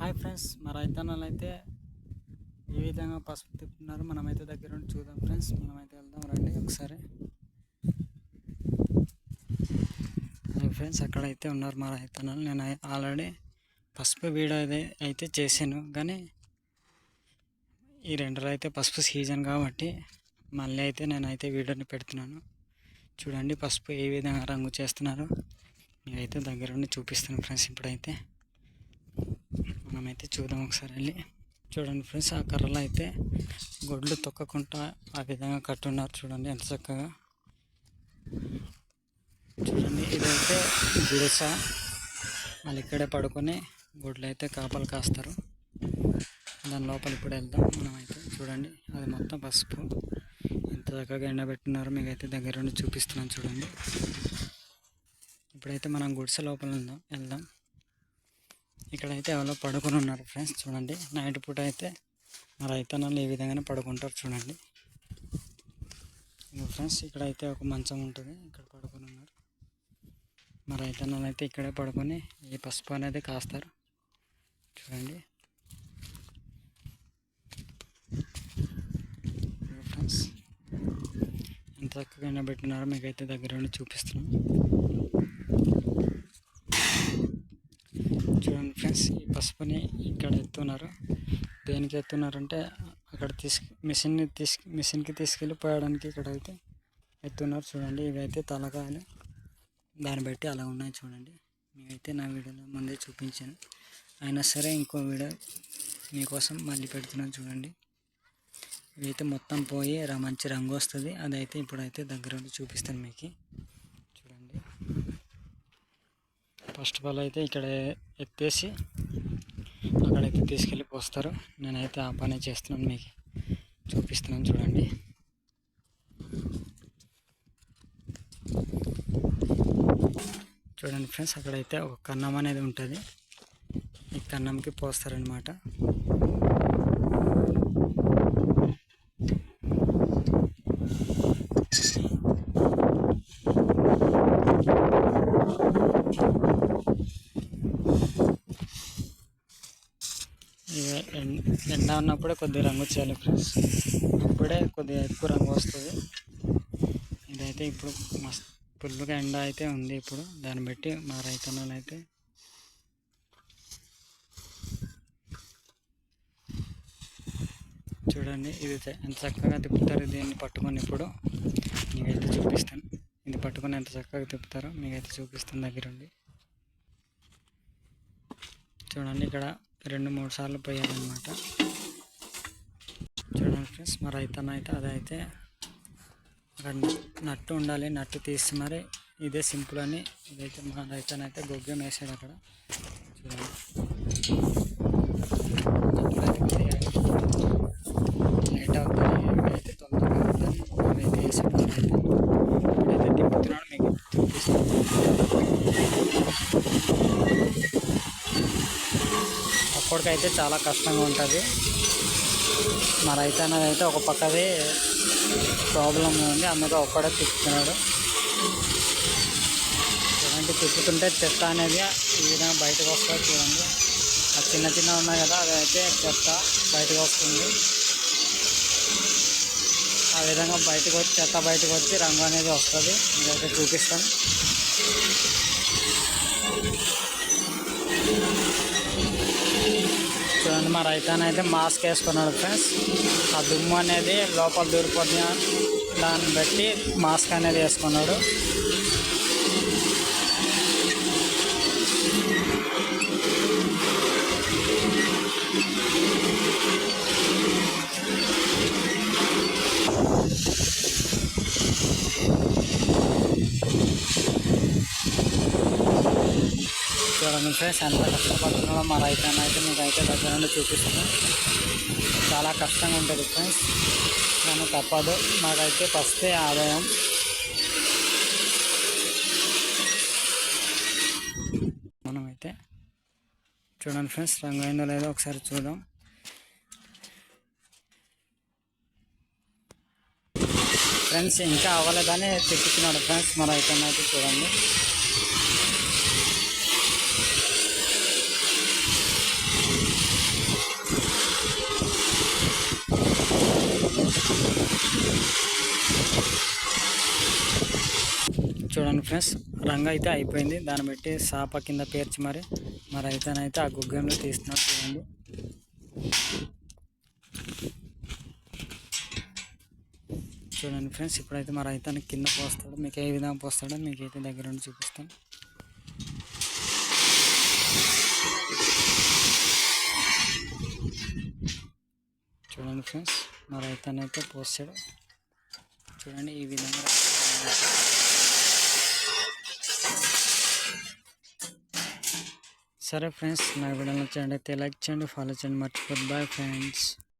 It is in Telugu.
హాయ్ ఫ్రెండ్స్ మా రైతన్నలు అయితే ఏ విధంగా పసుపు తిప్పుతున్నారు మనమైతే దగ్గర ఉండి చూద్దాం ఫ్రెండ్స్. మనమైతే వెళ్దాం రండి ఒకసారి. హాయ్ ఫ్రెండ్స్ అక్కడైతే ఉన్నారు మా రైతన్నలు. నేను ఆల్రెడీ పసుపు వీడియో అయితే అయితే చేశాను. కానీ ఈ రెండు అయితే పసుపు సీజన్ కాబట్టి మళ్ళీ అయితే నేనైతే వీడియోని పెడుతున్నాను. చూడండి పసుపు ఏ విధంగా రంగు చేస్తున్నారో. మీరైతే దగ్గర ఉండి చూపిస్తాను ఫ్రెండ్స్ ఇప్పుడైతే. మనమైతే చూద్దాం ఒకసారి వెళ్ళి. చూడండి ఫ్రెండ్స్ ఆ కర్రలో అయితే గొడ్లు తొక్కకుండా ఆ విధంగా కట్టున్నారు చూడండి ఎంత చక్కగా. చూడండి ఇదైతే గుడిస వాళ్ళు ఇక్కడే పడుకొని గొడ్లు అయితే కాపలు కాస్తారు. దాని లోపల ఇప్పుడు వెళ్దాం మనమైతే. చూడండి అది మొత్తం పసుపు. ఎంత చక్కగా ఎండబెట్టున్నారో మీకైతే దగ్గర నుండి చూపిస్తున్నాను చూడండి. ఇప్పుడైతే మనం గుడిసె లోపల ఉందాం వెళ్దాం. ఇక్కడైతే ఎవరో పడుకొని ఉన్నారు ఫ్రెండ్స్ చూడండి. నైట్ పూట అయితే మా రైతన్నలు ఏ విధంగానే పడుకుంటారు చూడండి. ఫ్రెండ్స్ ఇక్కడైతే ఒక మంచం ఉంటుంది. ఇక్కడ పడుకొని ఉన్నారు. మా రైతన్నలు అయితే ఇక్కడే పడుకొని ఈ పసుపు అనేది కాస్తారు. చూడండి. ఫ్రెండ్స్ ఎంత చక్కగా ఎండబెట్టినారో మీకైతే దగ్గర ఉండి చూపిస్తున్నాం చూడండి ఫ్రెండ్స్ ఈ పసుపుని ఇక్కడ ఎత్తున్నారు. దేనికి ఎత్తున్నారంటే అక్కడ తీసుకు మిషన్ని తీసుకు మిషన్కి తీసుకెళ్ళి పోయడానికి ఇక్కడ అయితే ఎత్తున్నారు చూడండి. ఇవైతే తలకాయలు. దాన్ని బట్టి అలా ఉన్నాయి చూడండి. మీకైతే నా వీడియోలో ముందే చూపించాను. అయినా సరే ఇంకో వీడియో మీకోసం మళ్ళీ పెడుతున్నాను చూడండి. ఇవైతే మొత్తం పోయి ర- మంచి రంగు వస్తుంది. అదైతే ఇప్పుడైతే దగ్గర ఉండి చూపిస్తాను మీకు చూడండి ఫస్ట్ ఆఫ్ ఆల్ అయితే ఇక్కడ ఎత్తేసి అక్కడైతే తీసుకెళ్ళి పోస్తారు. నేనైతే ఆ పని చేస్తున్నాను మీకు చూపిస్తున్నాను చూడండి. చూడండి ఫ్రెండ్స్ అక్కడైతే ఒక కన్నం అనేది ఉంటుంది. ఈ కన్నంకి పోస్తారనమాట ఇక ఎం- ఎండ ఉన్నప్పుడే కొద్దిగా రంగు చేయాలి ఫ్రెండ్స్. అప్పుడే కొద్దిగా ఎక్కువ రంగు వస్తుంది. ఇదైతే ఇప్పుడు మస్తు ఫుల్గా ఎండ అయితే ఉంది ఇప్పుడు. దాన్ని బట్టి మా రైతన్నలు అయితే చూడండి ఇది ఎంత చక్కగా తిప్పుతారు దీన్ని పట్టుకొని ఇప్పుడు. మీకైతే చూపిస్తాను. ఇది పట్టుకొని ఎంత చక్కగా తిప్పుతారో మీకైతే చూపిస్తాను దగ్గరుండి. చూడండి ఇక్కడ రెండు మూడు సార్లు పోయాలన్నమాట చూడండి ఫ్రెండ్స్ మా రైతన్న అయితే అదైతే అక్కడ నట్టు ఉండాలి నట్టు తీసి మరి ఇదే సింపుల్ అని ఇదైతే మా రైతన్న అయితే గొగ్గం వేసాడు అక్కడ. చూడండి ఇప్పుడైతే కొద్దిగా లేట్ అవుతుంది అయితే తొందరగా అవుతుంది ఇదైతే వేసాడు మా రైతన్న ఇప్పుడైతే తిప్పుతున్నాడు మీకు చూపిస్తాను అప్పటికైతే చాలా కష్టంగా ఉంటుంది. మా రైతు అన్నది అయితే ఒక పక్కది ప్రాబ్లం ఉంది. అందుకే ఒక్కడే తిప్పుతున్నాడు. చూడండి తిప్పుతుంటే చెత్త అనేది ఈ విధంగా బయటకు వస్తుంది చూడండి. ఆ చిన్న చిన్న ఉన్నాయి కదా అది అయితే చెత్త బయటకు వస్తుంది. ఆ విధంగా బయటకు వచ్చి చెత్త బయటకు వచ్చి రంగు అనేది వస్తుంది. ఇదైతే చూపిస్తాను. చూడండి మా రైతాన్ అయితే మాస్క్ వేసుకున్నాడు ఫ్రెండ్స్ ఆ దుమ్ము అనేది లోపల దూరిపోతుంది. దాన్ని బట్టి మాస్క్ అనేది వేసుకున్నాడు. చూడండి ఫ్రెండ్స్ ఎంత కష్టపడుతున్నాడో మా రైతాన్ అయితే మీకైతే దగ్గర నుండి చూపిస్తున్నాం చాలా కష్టంగా ఉంటుంది ఫ్రెండ్స్ కానీ తప్పదు. మాకైతే ఫస్టే ఆదాయం. మనమైతే చూడండి ఫ్రెండ్స్ రంగు అయిందో లేదో ఒకసారి చూద్దాం. ఫ్రెండ్స్ ఇంకా అవ్వలేదని తిప్పుతున్నాడు ఫ్రెండ్స్ మన అయితే అయితే చూడండి. చూడండి ఫ్రెండ్స్ రంగు అయితే అయిపోయింది. దాన్ని బట్టి సాప కింద పేర్చి మరి మరి అయితేనైతే ఆ గుగ్గంలో తీస్తున్నాడు చూడండి. చూడండి ఫ్రెండ్స్ ఇప్పుడైతే మరి అయితే కింద పోస్తాడు. మీకు ఏ విధంగా పోస్తాడో మీకు అయితే దగ్గర నుండి చూపిస్తాను. చూడండి ఫ్రెండ్స్. మరి అయితే పోస్తాడు చూడండి ఈ విధంగా. సరే ఫ్రెండ్స్ నా వీడియో నచ్చండి అయితే లైక్ చేయండి ఫాలో చేయండి. మర్చిపోద్దు బాయ్ ఫ్రెండ్స్.